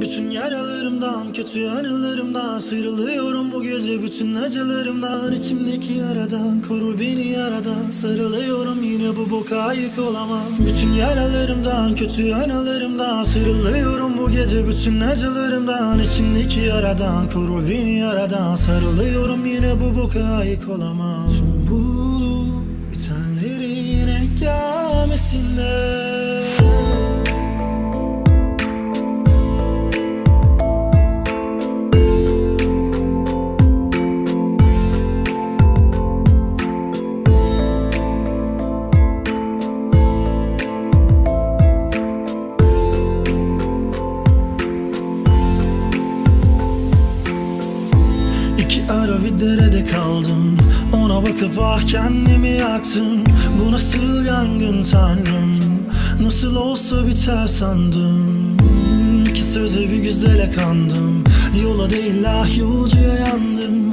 Bütün yaralarımdan, kötü anılarımdan Sıyrılıyorum bu gece. Bütün acılarımdan içimdeki yaradan, korur beni yaradan. Sarılıyorum yine bu boka ayık olamam. Bütün yaralarımdan, kötü anılarımdan Sıyrılıyorum bu gece. Bütün acılarımdan içimdeki yaradan, korur beni yaradan. Sarılıyorum yine bu boka ayık olamam. Tüm bulup bitenlerin engelmesinde İki ara bir derede kaldım. Ona bakıp ah kendimi yaktım. Bu nasıl yangın tanrım? Nasıl olsa biter sandım. İki söze bir güzele kandım. Yola değil ah yolcuya yandım